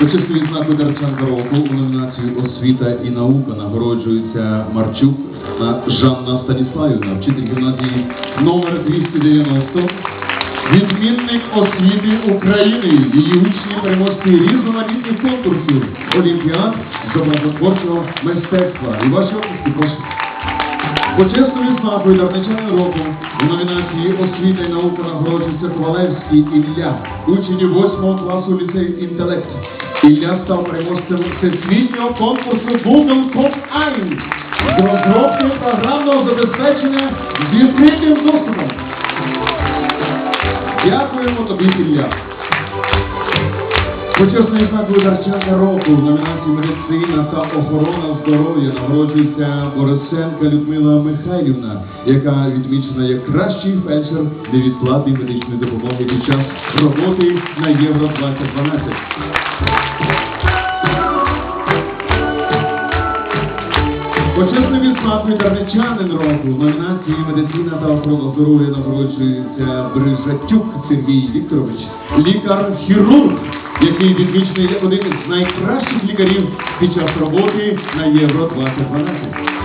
Почесний відзнаку Дарчанка року у номінації Освіта і наука нагороджується Марчук на Жанна Станіславівна, вчитель гімназії номер 290. Відмінник освіти України, її учні переможці різноманітних конкурсів, олімпіад з образотворчого мистецтва. І ваші області, прошу. Почесною відзнакою дарничани року у номінації освіта і наука нагороджується Ковалевський Ілля, учень 8 класу ліцею інтелект. Ілля став переможцем всесвітнього конкурсу Google Top 1 з розробки програмного забезпечення з відкритим доступом. Дякуємо тобі, Ілля. Почесною знакою навчання року в номінації медицина та охорона здоров'я нагороджується Борисенка Людмила Михайлівна, яка відмічена як кращий фельдшер невідплатної медичної допомоги під час роботи на Євро 2012. Почесною відзнакою дарничанин року в номінації медицина та охорона здоров'я нагороджується Брижатюк Сергій Вікторович, лікар-хірург, який відмічений як один із найкращих лікарів під час роботи на Євро 2012.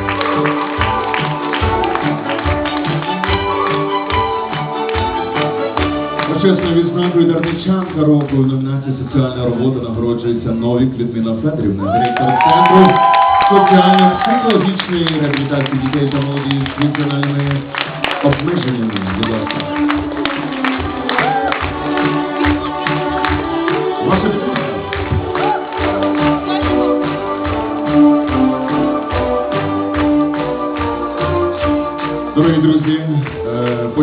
Почесною відзнакою Дарничанка року в номінації соціальна робота нагороджується Новік Людмила Федорівна, директор центру соціально-психологічної реабілітації дітей та молоді з функціональними обмеженнями.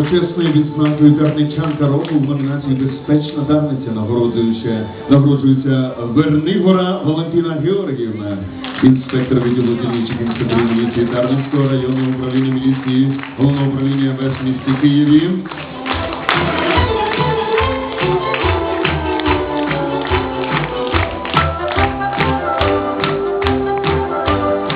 Почесною відзнакою Дарничанка року в номінації Безпечна дарниця нагороджується, нагороджується Вернигора Валентина Георгіївна, інспектор відділу дільничих інспекторів міліції Дарницького районного управління міліції Головного управління МВС місті Києві.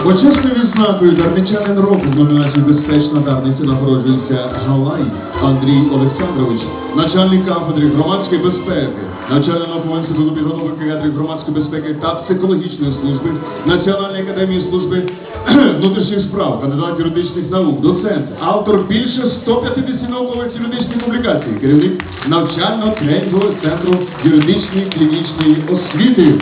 Почесною відзнакою Дарничанин року в номінації Безпечна дарниця нагороджується Галай Андрій Олександрович, начальник кафедри громадської безпеки, начальник наукового інституту підготовки кадрів громадської безпеки та психологічної служби Національної академії служби внутрішніх справ, кандидат юридичних наук, доцент, автор більше 150 наукових юридичних публікацій, керівник навчально-тренінгового центру юридичної клінічної освіти.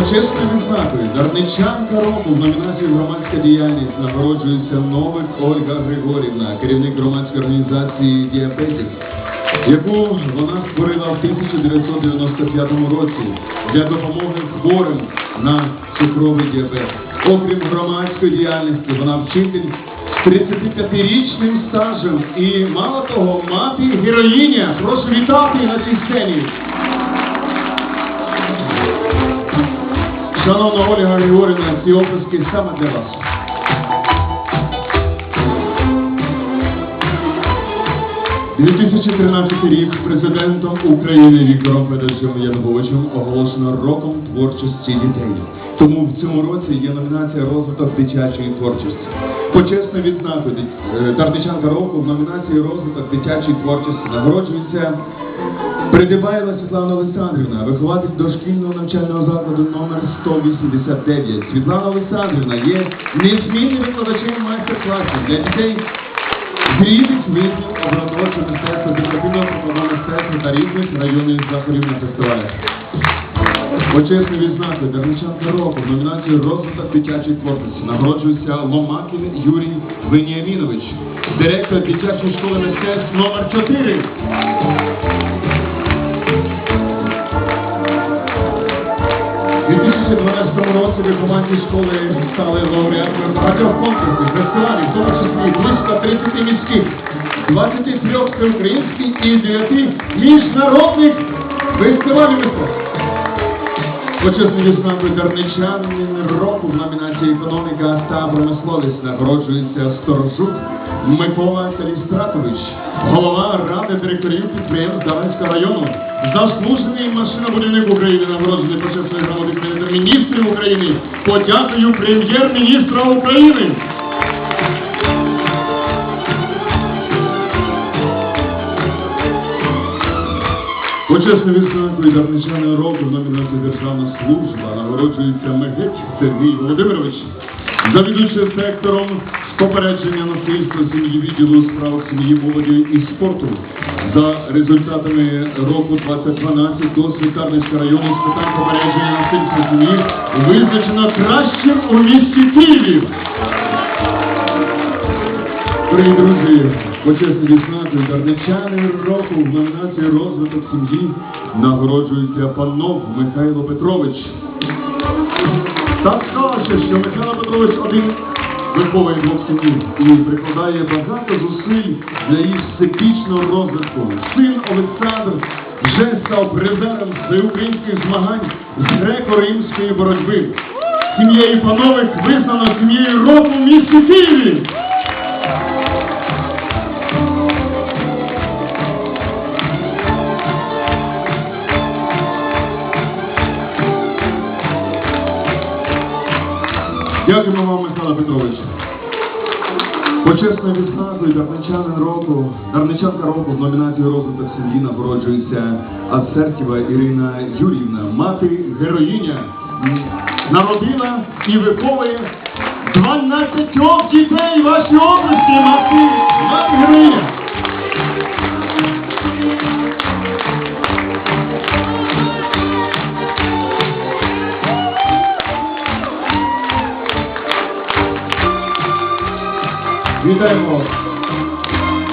Почесною відзнакою Дарничанка року в номінації Громадська діяльність нагороджується Новик Ольга Григорівна, керівник громадської організації Діабетик, яку вона створила в 1995 році для допомоги хворим на цукровий діабет. Окрім громадської діяльності, вона вчитель з 35-річним стажем і мало того, мати героїня. Прошу вітати на цій сцені. Шановна Ольга Григорівна, ці оплески саме для вас. – 2013 рік президентом України Віктором Федоровичем Януковичем оголошено роком творчості дітей. Тому в цьому році є номінація розвиток дитячої творчості. Почесно відзнакою е, Дарничанка року в номінації розвиток дитячої творчості нагороджується Придибаєва Світлана Олександрівна, вихователь дошкільного навчального закладу номер 189. Світлана Олександрівна є незмінним викладачем майстер-класів для дітей з різних видів мистецтва, декоративного прикладного мистецтва та різних районних заходів на фестивалях. Почесною відзнакою Дарничанка року в номінації розвиток дитячої творчості нагороджується Ломакін Юрій Веніамінович, директор дитячої школи мистецтв номер 4. 2012 році вихованці школи стали лауреатами багатьох конкурсів, фестивалів, в тому числі близько 30 міських, 23 всеукраїнських і 9 міжнародних фестивалів мистецтв. Почесний відзнакою Дарничанин року в номінації економіка та промисловість нагороджується Сторожук Микола Калістратович, голова ради директорів підприємств Дарницького району, заслужений машинобудівник України, нагороджений почесною грамоти прем'єр-міністрів України, подякою прем'єр-міністра України. Почесною відзнакою Дарничани року в номінації Державна служба нагороджується Мегеч Сергій Володимирович, завідуючий сектором з попередження насильства сім'ї відділу у справах сім'ї, молоді і спорту. За результатами року 2012 досвід Дарницького району з питань попередження насильства сім'ї визначено кращим у місті Києві. Дорогі друзі, почесні відзнакою Дарничани року в номінації розвиток сім'ї нагороджується панов Михайло Петрович. Так сталося, що Михайло Петрович один виховує двох сім'ї і прикладає багато зусиль для їх всебічного розвитку. Син Олександр вже став призером всеукраїнських змагань з греко-римської боротьби. Сім'єю панових визнано сім'єю року в місті Києві. Дякуємо вам, Михайло Петрович. Почесною відзнакою Дарничанин року, Дарничанка року в номінації розвиток сім'ї нагороджується Ацертєва Ірина Юрівна, мати героїня, народила і виховує 12 дітей вашій області, мати, мати героїня. Вітаємо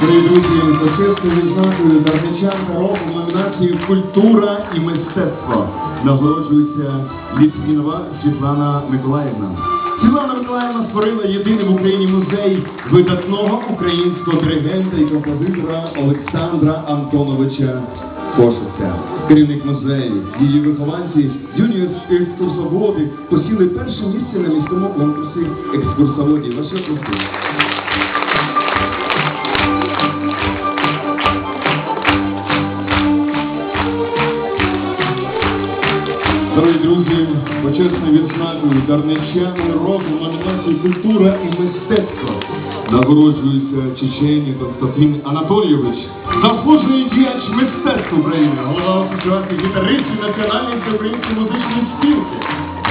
друзі, почесною відзнакою Дарничанка року в номінації Культура і мистецтво нагороджується Літвінова Світлана Миколаївна. Світлана Миколаївна створила єдиний в Україні музей видатного українського диригента і композитора Олександра Антоновича Кошиця. Керівник музею, її вихованці, юні екскурсоводи посіли перше місце на міському конкурсі екскурсоводів. Ваші оплески. Відзнакою Дарничани року номінації Культура і мистецтво нагороджується Чечені Константин Анатолійович, заслужений діяч мистецтв України, голова асоціації гітаристів Національної всеукраїнської музичної спілки,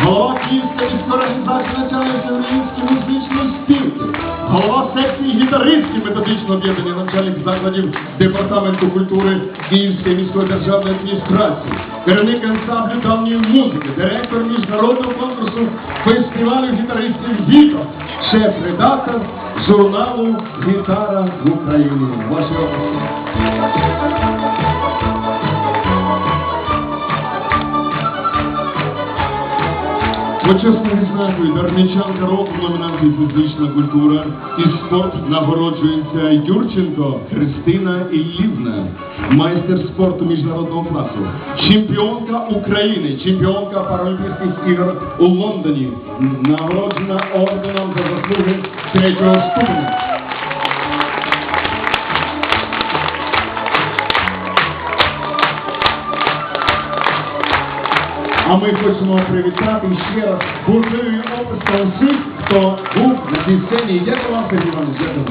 голова Київської міської організації Національної всеукраїнської музичної спілки, голова секції гітаристів методичного об'єднання навчальних закладів Департаменту культури Київської міської державної адміністрації, керівник ансамблю давньої музики, директор міжнародного конкурсу фестивалю гітаристів «Віто», шеф-редактор журналу Гітара в Україні. Ваші Почесною відзнакою Дарничанка року в номінації фізична культура і спорт нагороджується Юрченко Христина Іллівна, майстер спорту міжнародного класу, чемпіонка України, чемпіонка Паралімпійських ігор у Лондоні, нагороджена орденом за заслуги третього ступеня. Хочемо привітати ще раз бурливі описки усіх, хто був на цій сцені. Дякую вам, Сергій Іванович, дякую.